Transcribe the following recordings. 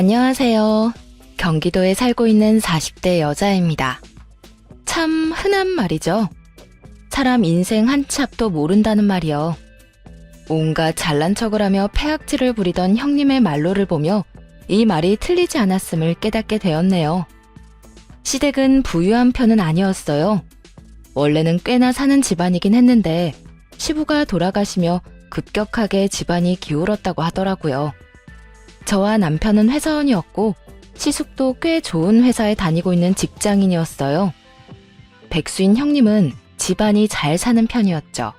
안녕하세요. 경기도에 살고 있는 40대 여자입니다. 참 흔한 말이죠. 사람 인생 한 치 앞도 모른다는 말이요. 온갖 잘난 척을 하며 폐악질을 부리던 형님의 말로를 보며 이 말이 틀리지 않았음을 깨닫게 되었네요. 시댁은 부유한 편은 아니었어요. 원래는 꽤나 사는 집안이긴 했는데 시부가 돌아가시며 급격하게 집안이 기울었다고 하더라고요. 저와 남편은 회사원이었고 시숙도 꽤 좋은 회사에 다니고 있는 직장인이었어요. 백수인 형님은 집안이 잘 사는 편이었죠.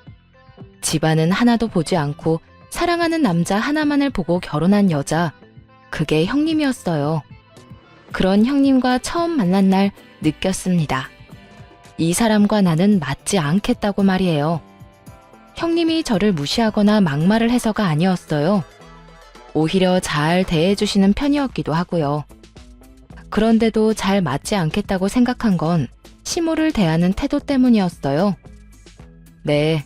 집안은 하나도 보지 않고 사랑하는 남자 하나만을 보고 결혼한 여자, 그게 형님이었어요. 그런 형님과 처음 만난 날 느꼈습니다. 이 사람과 나는 맞지 않겠다고 말이에요. 형님이 저를 무시하거나 막말을 해서가 아니었어요. 오히려 잘 대해주시는 편이었기도 하고요. 그런데도 잘 맞지 않겠다고 생각한 건 시모를 대하는 태도 때문이었어요. 네,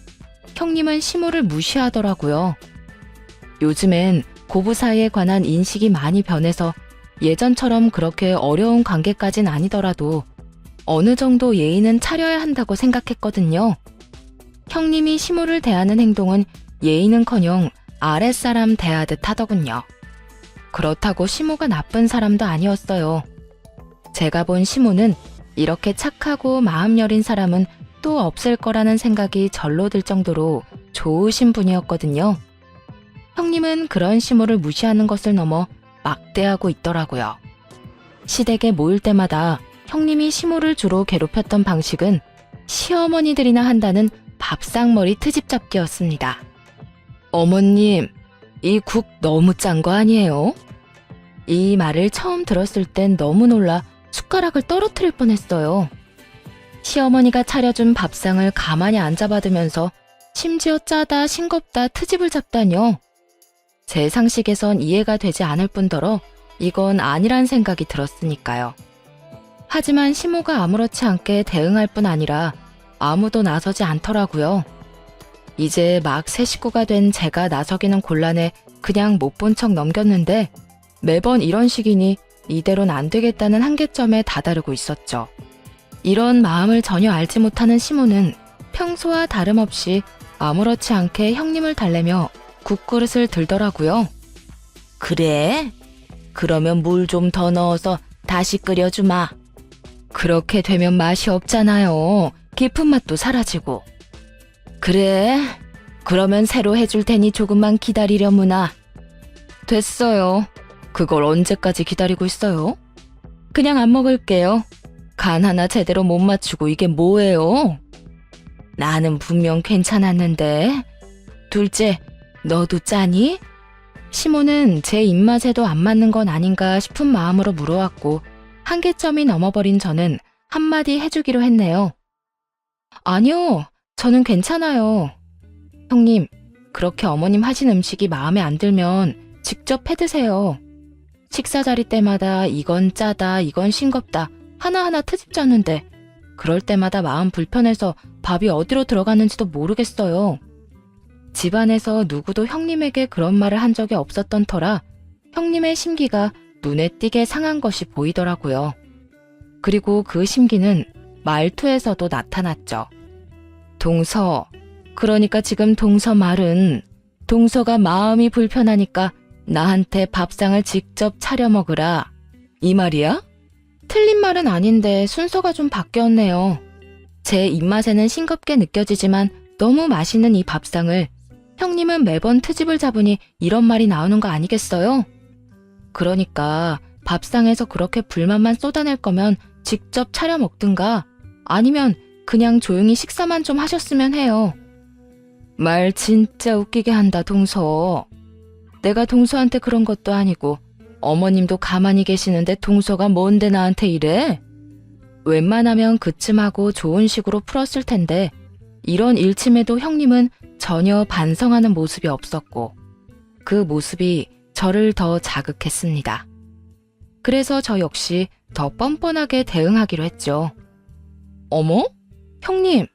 형님은 시모를 무시하더라고요. 요즘엔 고부 사이에 관한 인식이 많이 변해서 예전처럼 그렇게 어려운 관계까진 아니더라도 어느 정도 예의는 차려야 한다고 생각했거든요. 형님이 시모를 대하는 행동은 예의는커녕 아랫사람 대하듯 하더군요. 그렇다고 시모가 나쁜 사람도 아니었어요. 제가 본 시모는 이렇게 착하고 마음 여린 사람은 또 없을 거라는 생각이 절로 들 정도로 좋으신 분이었거든요. 형님은 그런 시모를 무시하는 것을 넘어 막대하고 있더라고요. 시댁에 모일 때마다 형님이 시모를 주로 괴롭혔던 방식은 시어머니들이나 한다는 밥상머리 트집 잡기였습니다. 어머님, 이 국 너무 짠 거 아니에요? 이 말을 처음 들었을 땐 너무 놀라 숟가락을 떨어뜨릴 뻔했어요. 시어머니가 차려준 밥상을 가만히 앉아받으면서 심지어 짜다 싱겁다 트집을 잡다뇨. 제 상식에선 이해가 되지 않을 뿐더러 이건 아니란 생각이 들었으니까요. 하지만 시모가 아무렇지 않게 대응할 뿐 아니라 아무도 나서지 않더라고요. 이제 막 새 식구가 된 제가 나서기는 곤란해 그냥 못 본 척 넘겼는데 매번 이런 식이니 이대로는 안 되겠다는 한계점에 다다르고 있었죠. 이런 마음을 전혀 알지 못하는 시모는 평소와 다름없이 아무렇지 않게 형님을 달래며 국그릇을 들더라고요. 그래? 그러면 물 좀 더 넣어서 다시 끓여주마. 그렇게 되면 맛이 없잖아요. 깊은 맛도 사라지고. 그래? 그러면 새로 해줄 테니 조금만 기다리려무나. 됐어요. 그걸 언제까지 기다리고 있어요? 그냥 안 먹을게요. 간 하나 제대로 못 맞추고 이게 뭐예요? 나는 분명 괜찮았는데. 둘째, 너도 짜니? 시모는 제 입맛에도 안 맞는 건 아닌가 싶은 마음으로 물어왔고, 한계점이 넘어버린 저는 한마디 해주기로 했네요. 아니요, 저는 괜찮아요. 형님, 그렇게 어머님 하신 음식이 마음에 안 들면 직접 해 드세요. 식사 자리 때마다 이건 짜다, 이건 싱겁다, 하나하나 트집 짰는데, 그럴 때마다 마음 불편해서 밥이 어디로 들어가는지도 모르겠어요. 집안에서 누구도 형님에게 그런 말을 한 적이 없었던 터라 형님의 심기가 눈에 띄게 상한 것이 보이더라고요. 그리고 그 심기는 말투에서도 나타났죠. 동서, 그러니까 지금 동서 말은 동서가 마음이 불편하니까 나한테 밥상을 직접 차려 먹으라. 이 말이야? 틀린 말은 아닌데 순서가 좀 바뀌었네요. 제 입맛에는 싱겁게 느껴지지만 너무 맛있는 이 밥상을 형님은 매번 트집을 잡으니 이런 말이 나오는 거 아니겠어요? 그러니까 밥상에서 그렇게 불만만 쏟아낼 거면 직접 차려 먹든가 아니면 그냥 조용히 식사만 좀 하셨으면 해요. 말 진짜 웃기게 한다, 동서. 내가 동서한테 그런 것도 아니고 어머님도 가만히 계시는데 동서가 뭔데 나한테 이래? 웬만하면 그쯤하고 좋은 식으로 풀었을 텐데 이런 일침에도 형님은 전혀 반성하는 모습이 없었고 그 모습이 저를 더 자극했습니다. 그래서 저 역시 더 뻔뻔하게 대응하기로 했죠. 어머? 형님,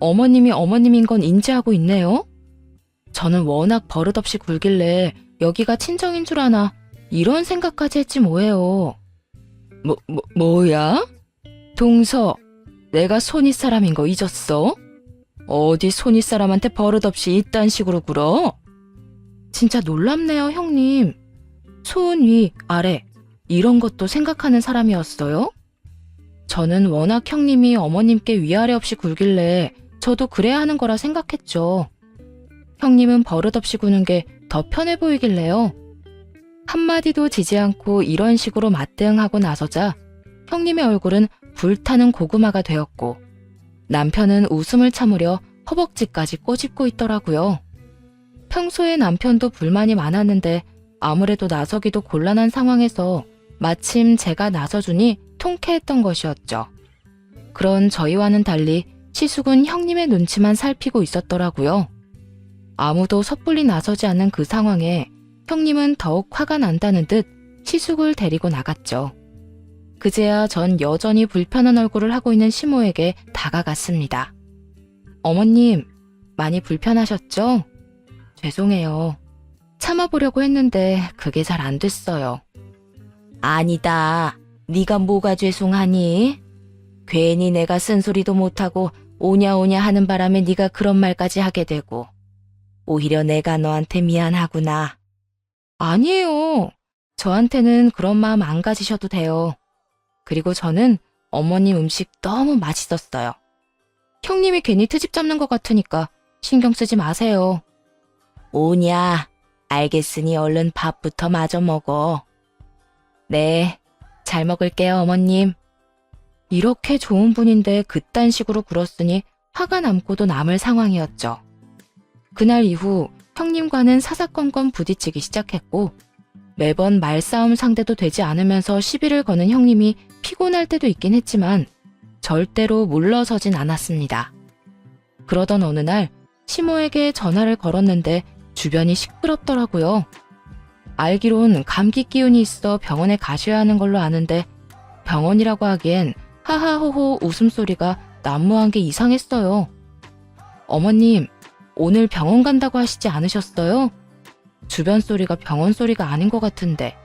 어머님이 어머님인 건 인지하고 있네요? 저는 워낙 버릇없이 굴길래 여기가 친정인 줄 아나 이런 생각까지 했지 뭐예요. 뭐, 뭐, 뭐야? 동서, 내가 손윗 사람인 거 잊었어? 어디 손윗 사람한테 버릇없이 이딴 식으로 굴어? 진짜 놀랍네요, 형님. 손 위, 아래, 이런 것도 생각하는 사람이었어요? 저는 워낙 형님이 어머님께 위아래 없이 굴길래 저도 그래야 하는 거라 생각했죠. 형님은 버릇없이 구는 게 더 편해 보이길래요. 한마디도 지지 않고 이런 식으로 맞대응하고 나서자 형님의 얼굴은 불타는 고구마가 되었고 남편은 웃음을 참으려 허벅지까지 꼬집고 있더라고요. 평소에 남편도 불만이 많았는데 아무래도 나서기도 곤란한 상황에서 마침 제가 나서주니 통쾌했던 것이었죠. 그런 저희와는 달리 시숙은 형님의 눈치만 살피고 있었더라고요. 아무도 섣불리 나서지 않는 그 상황에 형님은 더욱 화가 난다는 듯 시숙을 데리고 나갔죠. 그제야 전 여전히 불편한 얼굴을 하고 있는 시모에게 다가갔습니다. 어머님, 많이 불편하셨죠? 죄송해요. 참아보려고 했는데 그게 잘 안 됐어요. 아니다. 네가 뭐가 죄송하니? 괜히 내가 쓴소리도 못하고 오냐오냐 하는 바람에 네가 그런 말까지 하게 되고 오히려 내가 너한테 미안하구나. 아니에요. 저한테는 그런 마음 안 가지셔도 돼요. 그리고 저는 어머님 음식 너무 맛있었어요. 형님이 괜히 트집 잡는 것 같으니까 신경 쓰지 마세요. 오냐. 알겠으니 얼른 밥부터 마저 먹어. 네, 잘 먹을게요, 어머님. 이렇게 좋은 분인데 그딴 식으로 굴었으니 화가 남고도 남을 상황이었죠. 그날 이후 형님과는 사사건건 부딪히기 시작했고 매번 말싸움 상대도 되지 않으면서 시비를 거는 형님이 피곤할 때도 있긴 했지만 절대로 물러서진 않았습니다. 그러던 어느 날 시모에게 전화를 걸었는데 주변이 시끄럽더라고요. 알기론 감기 기운이 있어 병원에 가셔야 하는 걸로 아는데 병원이라고 하기엔 하하호호 웃음소리가 난무한 게 이상했어요. 어머님, 오늘 병원 간다고 하시지 않으셨어요? 주변 소리가 병원 소리가 아닌 것 같은데.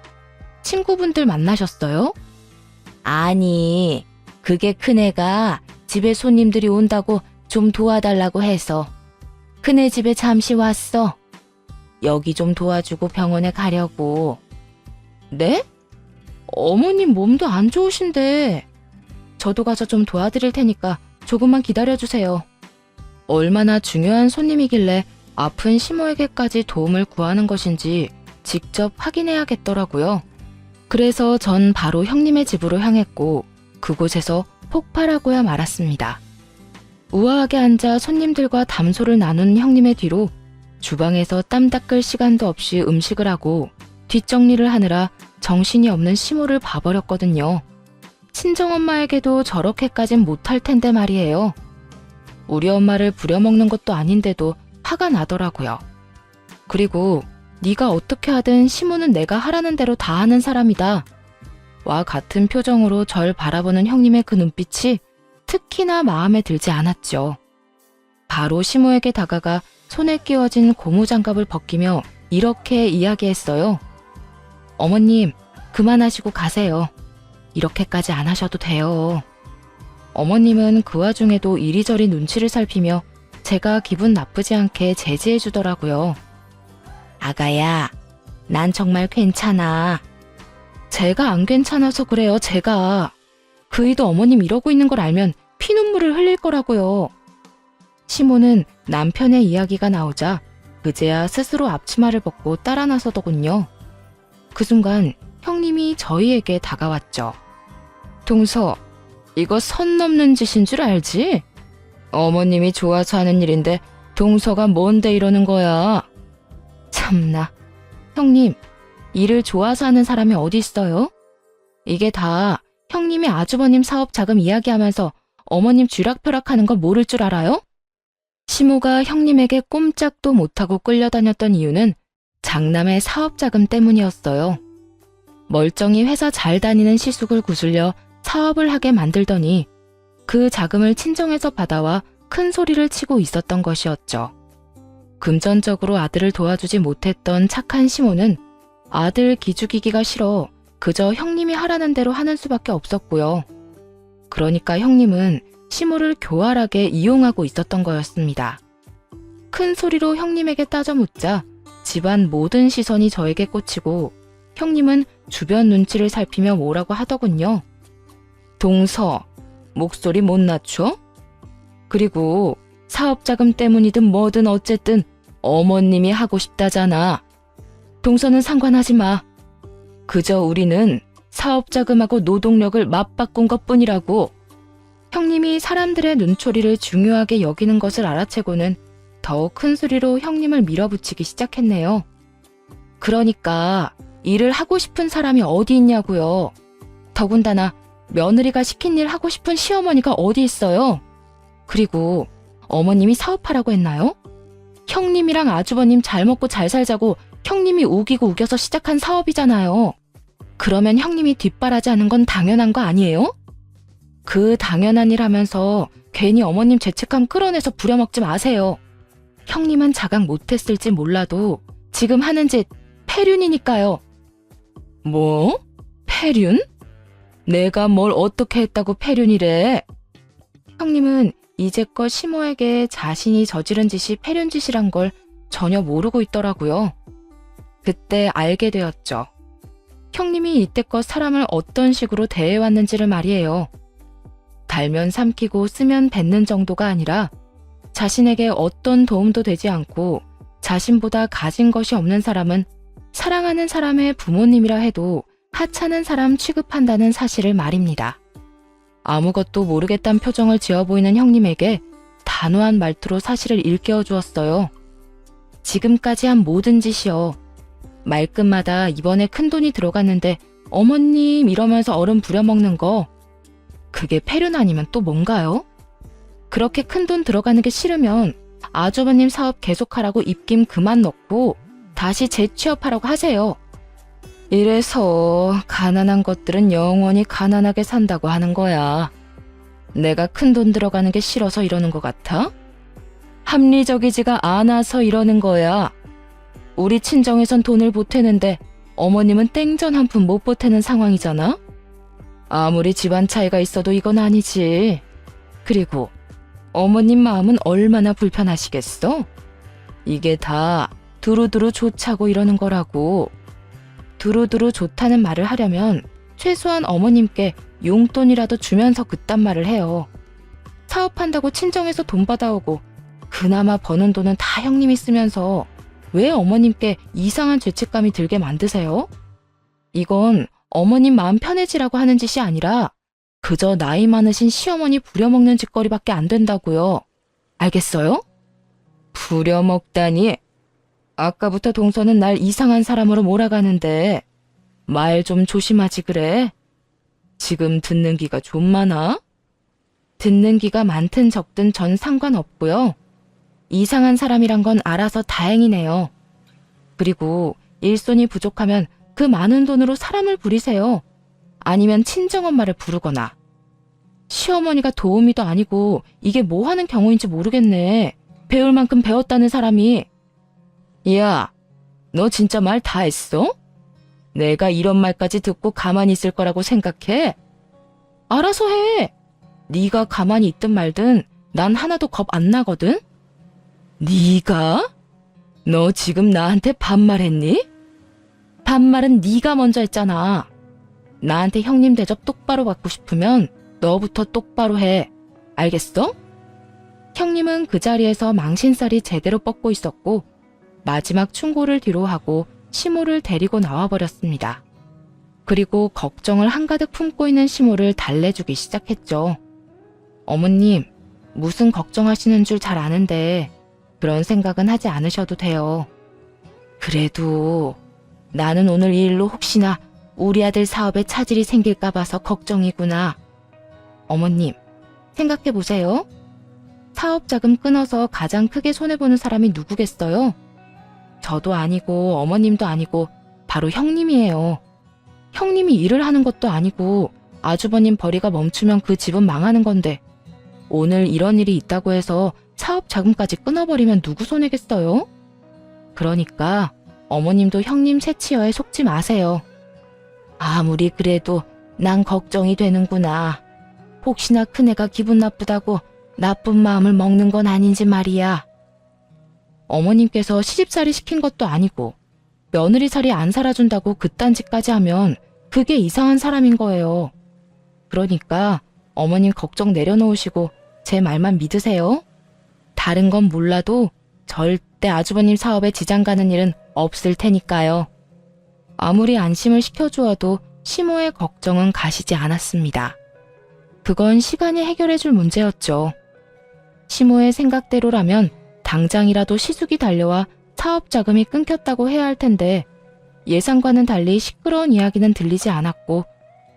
친구분들 만나셨어요? 아니, 그게 큰애가 집에 손님들이 온다고 좀 도와달라고 해서. 큰애 집에 잠시 왔어. 여기 좀 도와주고 병원에 가려고. 네? 어머님 몸도 안 좋으신데. 저도 가서 좀 도와드릴 테니까 조금만 기다려주세요. 얼마나 중요한 손님이길래 아픈 시모에게까지 도움을 구하는 것인지 직접 확인해야겠더라고요. 그래서 전 바로 형님의 집으로 향했고 그곳에서 폭발하고야 말았습니다. 우아하게 앉아 손님들과 담소를 나눈 형님의 뒤로 주방에서 땀 닦을 시간도 없이 음식을 하고 뒷정리를 하느라 정신이 없는 시모를 봐버렸거든요. 친정엄마에게도 저렇게까진 못할 텐데 말이에요. 우리 엄마를 부려먹는 것도 아닌데도 화가 나더라고요. 그리고 네가 어떻게 하든 시모는 내가 하라는 대로 다 하는 사람이다. 와 같은 표정으로 절 바라보는 형님의 그 눈빛이 특히나 마음에 들지 않았죠. 바로 시모에게 다가가 손에 끼워진 고무장갑을 벗기며 이렇게 이야기했어요. 어머님, 그만하시고 가세요. 이렇게까지 안 하셔도 돼요. 어머님은 그 와중에도 이리저리 눈치를 살피며 제가 기분 나쁘지 않게 제지해 주더라고요. 아가야, 난 정말 괜찮아. 제가 안 괜찮아서 그래요, 제가. 그이도 어머님 이러고 있는 걸 알면 피눈물을 흘릴 거라고요. 시모는 남편의 이야기가 나오자 그제야 스스로 앞치마를 벗고 따라 나서더군요. 그 순간 형님이 저희에게 다가왔죠. 동서, 이거 선 넘는 짓인 줄 알지? 어머님이 좋아서 하는 일인데 동서가 뭔데 이러는 거야? 참나. 형님, 일을 좋아서 하는 사람이 어디 있어요? 이게 다 형님이 아주버님 사업 자금 이야기하면서 어머님 쥐락펴락하는 걸 모를 줄 알아요? 시모가 형님에게 꼼짝도 못하고 끌려다녔던 이유는 장남의 사업 자금 때문이었어요. 멀쩡히 회사 잘 다니는 시숙을 구슬려 사업을 하게 만들더니 그 자금을 친정에서 받아와 큰 소리를 치고 있었던 것이었죠. 금전적으로 아들을 도와주지 못했던 착한 시모는 아들 기죽이기가 싫어 그저 형님이 하라는 대로 하는 수밖에 없었고요. 그러니까 형님은 시모를 교활하게 이용하고 있었던 거였습니다. 큰 소리로 형님에게 따져 묻자 집안 모든 시선이 저에게 꽂히고 형님은 주변 눈치를 살피며 뭐라고 하더군요. 동서, 목소리 못 낮춰? 그리고 사업 자금 때문이든 뭐든 어쨌든 어머님이 하고 싶다잖아. 동서는 상관하지 마. 그저 우리는 사업 자금하고 노동력을 맞바꾼 것 뿐이라고. 형님이 사람들의 눈초리를 중요하게 여기는 것을 알아채고는 더큰 소리로 형님을 밀어붙이기 시작했네요. 그러니까 일을 하고 싶은 사람이 어디 있냐고요. 더군다나 며느리가 시킨 일 하고 싶은 시어머니가 어디 있어요? 그리고 어머님이 사업하라고 했나요? 형님이랑 아주버님 잘 먹고 잘 살자고 형님이 우기고 우겨서 시작한 사업이잖아요. 그러면 형님이 뒷바라지 하는 건 당연한 거 아니에요? 그 당연한 일 하면서 괜히 어머님 죄책감 끌어내서 부려먹지 마세요. 형님은 자각 못했을지 몰라도 지금 하는 짓 폐륜이니까요. 뭐? 폐륜? 내가 뭘 어떻게 했다고 폐륜이래? 형님은 이제껏 시모에게 자신이 저지른 짓이 폐륜 짓이란 걸 전혀 모르고 있더라고요. 그때 알게 되었죠. 형님이 이때껏 사람을 어떤 식으로 대해왔는지를 말이에요. 달면 삼키고 쓰면 뱉는 정도가 아니라 자신에게 어떤 도움도 되지 않고 자신보다 가진 것이 없는 사람은 사랑하는 사람의 부모님이라 해도 하찮은 사람 취급한다는 사실을 말입니다. 아무것도 모르겠단 표정을 지어 보이는 형님에게 단호한 말투로 사실을 일깨워 주었어요. 지금까지 한 모든 짓이요. 말끝마다 이번에 큰 돈이 들어갔는데 어머님 이러면서 얼음 부려먹는 거. 그게 폐륜 아니면 또 뭔가요? 그렇게 큰 돈 들어가는 게 싫으면 아주버님 사업 계속하라고 입김 그만 넣고 다시 재취업하라고 하세요. 이래서 가난한 것들은 영원히 가난하게 산다고 하는 거야. 내가 큰 돈 들어가는 게 싫어서 이러는 것 같아? 합리적이지가 않아서 이러는 거야. 우리 친정에선 돈을 보태는데 어머님은 땡전 한 푼 못 보태는 상황이잖아? 아무리 집안 차이가 있어도 이건 아니지. 그리고 어머님 마음은 얼마나 불편하시겠어? 이게 다 두루두루 좋자고 이러는 거라고. 두루두루 좋다는 말을 하려면 최소한 어머님께 용돈이라도 주면서 그딴 말을 해요. 사업한다고 친정에서 돈 받아오고 그나마 버는 돈은 다 형님이 쓰면서 왜 어머님께 이상한 죄책감이 들게 만드세요? 이건 어머님 마음 편해지라고 하는 짓이 아니라 그저 나이 많으신 시어머니 부려먹는 짓거리밖에 안 된다고요. 알겠어요? 부려먹다니. 아까부터 동서는 날 이상한 사람으로 몰아가는데 말 좀 조심하지 그래. 지금 듣는 기가 좀 많아? 듣는 기가 많든 적든 전 상관없고요. 이상한 사람이란 건 알아서 다행이네요. 그리고 일손이 부족하면 그 많은 돈으로 사람을 부리세요. 아니면 친정엄마를 부르거나. 시어머니가 도우미도 아니고 이게 뭐 하는 경우인지 모르겠네. 배울 만큼 배웠다는 사람이. 야, 너 진짜 말 다 했어? 내가 이런 말까지 듣고 가만히 있을 거라고 생각해? 알아서 해. 네가 가만히 있든 말든 난 하나도 겁 안 나거든. 네가? 너 지금 나한테 반말했니? 반말은 네가 먼저 했잖아. 나한테 형님 대접 똑바로 받고 싶으면 너부터 똑바로 해. 알겠어? 형님은 그 자리에서 망신살이 제대로 뻗고 있었고 마지막 충고를 뒤로 하고 시모를 데리고 나와버렸습니다. 그리고 걱정을 한가득 품고 있는 시모를 달래주기 시작했죠. 어머님, 무슨 걱정하시는 줄 잘 아는데 그런 생각은 하지 않으셔도 돼요. 그래도 나는 오늘 이 일로 혹시나 우리 아들 사업에 차질이 생길까 봐서 걱정이구나. 어머님, 생각해 보세요. 사업 자금 끊어서 가장 크게 손해보는 사람이 누구겠어요? 저도 아니고 어머님도 아니고 바로 형님이에요. 형님이 일을 하는 것도 아니고 아주버님 벌이가 멈추면 그 집은 망하는 건데 오늘 이런 일이 있다고 해서 사업 자금까지 끊어버리면 누구 손해겠어요? 그러니까 어머님도 형님 채치어에 속지 마세요. 아무리 그래도 난 걱정이 되는구나. 혹시나 큰애가 기분 나쁘다고 나쁜 마음을 먹는 건 아닌지 말이야. 어머님께서 시집살이 시킨 것도 아니고 며느리 살이 안 살아준다고 그딴 짓까지 하면 그게 이상한 사람인 거예요. 그러니까 어머님 걱정 내려놓으시고 제 말만 믿으세요. 다른 건 몰라도 절대 아주버님 사업에 지장 가는 일은 없을 테니까요. 아무리 안심을 시켜주어도 시모의 걱정은 가시지 않았습니다. 그건 시간이 해결해 줄 문제였죠. 시모의 생각대로라면 당장이라도 시숙이 달려와 사업 자금이 끊겼다고 해야 할 텐데 예상과는 달리 시끄러운 이야기는 들리지 않았고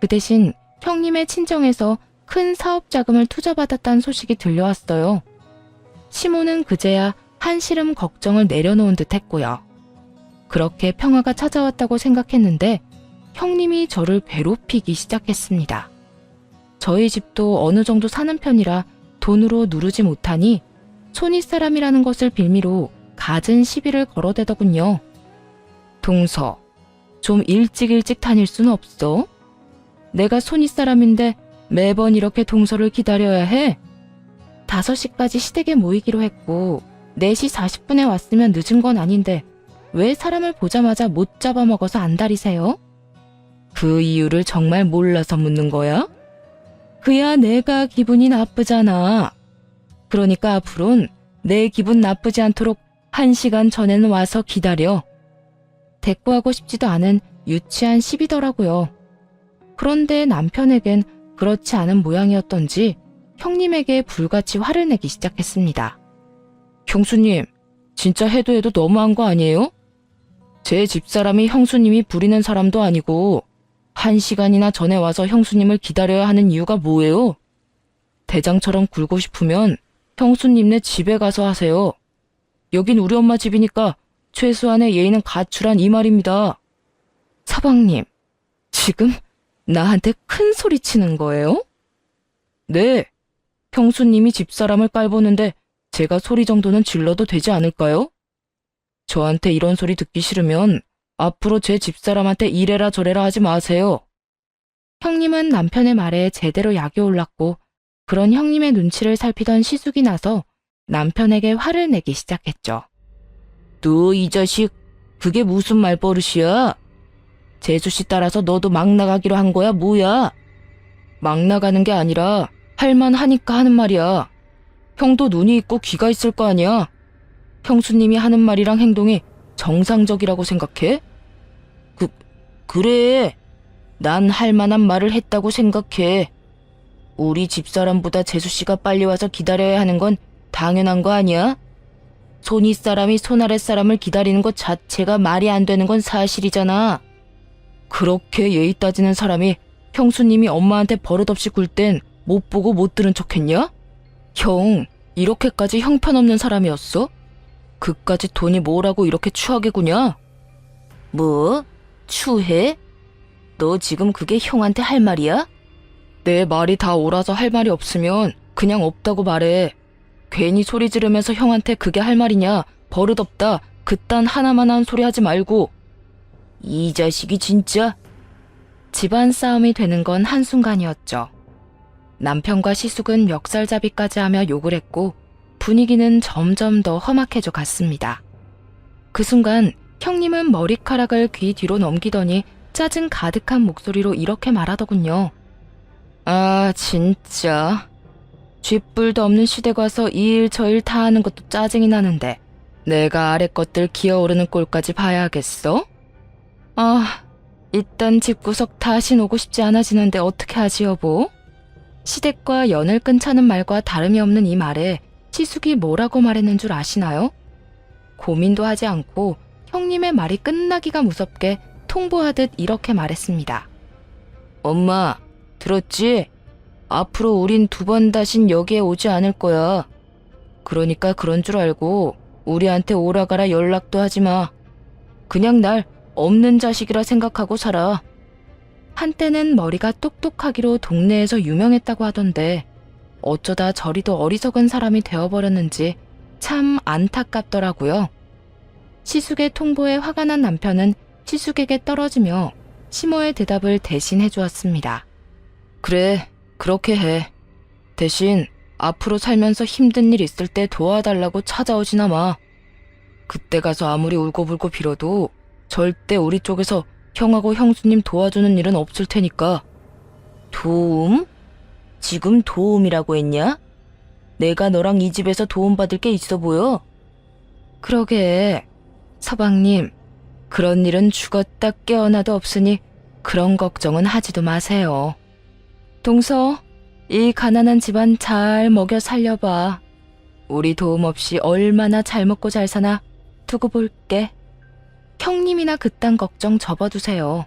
그 대신 형님의 친정에서 큰 사업 자금을 투자받았다는 소식이 들려왔어요. 시모는 그제야 한시름 걱정을 내려놓은 듯 했고요. 그렇게 평화가 찾아왔다고 생각했는데 형님이 저를 괴롭히기 시작했습니다. 저희 집도 어느 정도 사는 편이라 돈으로 누르지 못하니 손윗사람이라는 것을 빌미로 갖은 시비를 걸어대더군요. 동서, 좀 일찍 일찍 다닐 순 없어? 내가 손윗사람인데 매번 이렇게 동서를 기다려야 해? 5시까지 시댁에 모이기로 했고 4시 40분에 왔으면 늦은 건 아닌데 왜 사람을 보자마자 못 잡아먹어서 안달이세요? 그 이유를 정말 몰라서 묻는 거야? 그야 내가 기분이 나쁘잖아. 그러니까 앞으론 내 기분 나쁘지 않도록 한 시간 전에는 와서 기다려. 대꾸하고 싶지도 않은 유치한 시비더라고요. 그런데 남편에겐 그렇지 않은 모양이었던지 형님에게 불같이 화를 내기 시작했습니다. 형수님, 진짜 해도 해도 너무한 거 아니에요? 제 집사람이 형수님이 부리는 사람도 아니고 한 시간이나 전에 와서 형수님을 기다려야 하는 이유가 뭐예요? 대장처럼 굴고 싶으면 형수님네 집에 가서 하세요. 여긴 우리 엄마 집이니까 최소한의 예의는 갖추란 이 말입니다. 서방님, 지금 나한테 큰 소리 치는 거예요? 네. 형수님이 집사람을 깔보는데 제가 소리 정도는 질러도 되지 않을까요? 저한테 이런 소리 듣기 싫으면 앞으로 제 집사람한테 이래라 저래라 하지 마세요. 형님은 남편의 말에 제대로 약이 올랐고 그런 형님의 눈치를 살피던 시숙이 나서 남편에게 화를 내기 시작했죠. 너 이 자식 그게 무슨 말버릇이야? 재수 씨 따라서 너도 막 나가기로 한 거야 뭐야? 막 나가는 게 아니라 할만 하니까 하는 말이야. 형도 눈이 있고 귀가 있을 거 아니야. 형수님이 하는 말이랑 행동이 정상적이라고 생각해? 그, 그래. 난 할 만한 말을 했다고 생각해. 우리 집사람보다 재수씨가 빨리 와서 기다려야 하는 건 당연한 거 아니야? 손윗 사람이 손아랫 사람을 기다리는 것 자체가 말이 안 되는 건 사실이잖아. 그렇게 예의 따지는 사람이 형수님이 엄마한테 버릇없이 굴 땐 못 보고 못 들은 척 했냐? 형, 이렇게까지 형편없는 사람이었어? 그까지 돈이 뭐라고 이렇게 추하게 구냐? 뭐? 추해? 너 지금 그게 형한테 할 말이야? 내 말이 다 옳아서 할 말이 없으면 그냥 없다고 말해. 괜히 소리 지르면서 형한테 그게 할 말이냐? 버릇없다. 그딴 하나만 한 소리 하지 말고. 이 자식이 진짜? 집안 싸움이 되는 건 한순간이었죠. 남편과 시숙은 멱살잡이까지 하며 욕을 했고 분위기는 점점 더 험악해져 갔습니다. 그 순간 형님은 머리카락을 귀 뒤로 넘기더니 짜증 가득한 목소리로 이렇게 말하더군요. 아, 진짜. 쥐뿔도 없는 시댁 와서 이 일 저 일 다 하는 것도 짜증이 나는데 내가 아래 것들 기어오르는 꼴까지 봐야겠어? 아, 일단 집구석 다시 오고 싶지 않아지는데 어떻게 하지 여보? 시댁과 연을 끊자는 말과 다름이 없는 이 말에 시숙이 뭐라고 말했는 줄 아시나요? 고민도 하지 않고 형님의 말이 끝나기가 무섭게 통보하듯 이렇게 말했습니다. 엄마, 들었지? 앞으로 우린 두 번 다신 여기에 오지 않을 거야. 그러니까 그런 줄 알고 우리한테 오라가라 연락도 하지 마. 그냥 날 없는 자식이라 생각하고 살아. 한때는 머리가 똑똑하기로 동네에서 유명했다고 하던데 어쩌다 저리도 어리석은 사람이 되어버렸는지 참 안타깝더라고요. 시숙의 통보에 화가 난 남편은 시숙에게 떨어지며 시모의 대답을 대신 해 주었습니다. 그래, 그렇게 해. 대신 앞으로 살면서 힘든 일 있을 때 도와달라고 찾아오지나 마. 그때 가서 아무리 울고불고 빌어도 절대 우리 쪽에서 형하고 형수님 도와주는 일은 없을 테니까. 도움? 지금 도움이라고 했냐? 내가 너랑 이 집에서 도움받을 게 있어 보여? 그러게. 서방님, 그런 일은 죽었다 깨어나도 없으니 그런 걱정은 하지도 마세요. 동서, 이 가난한 집안 잘 먹여 살려봐. 우리 도움 없이 얼마나 잘 먹고 잘 사나 두고 볼게. 형님이나 그딴 걱정 접어두세요.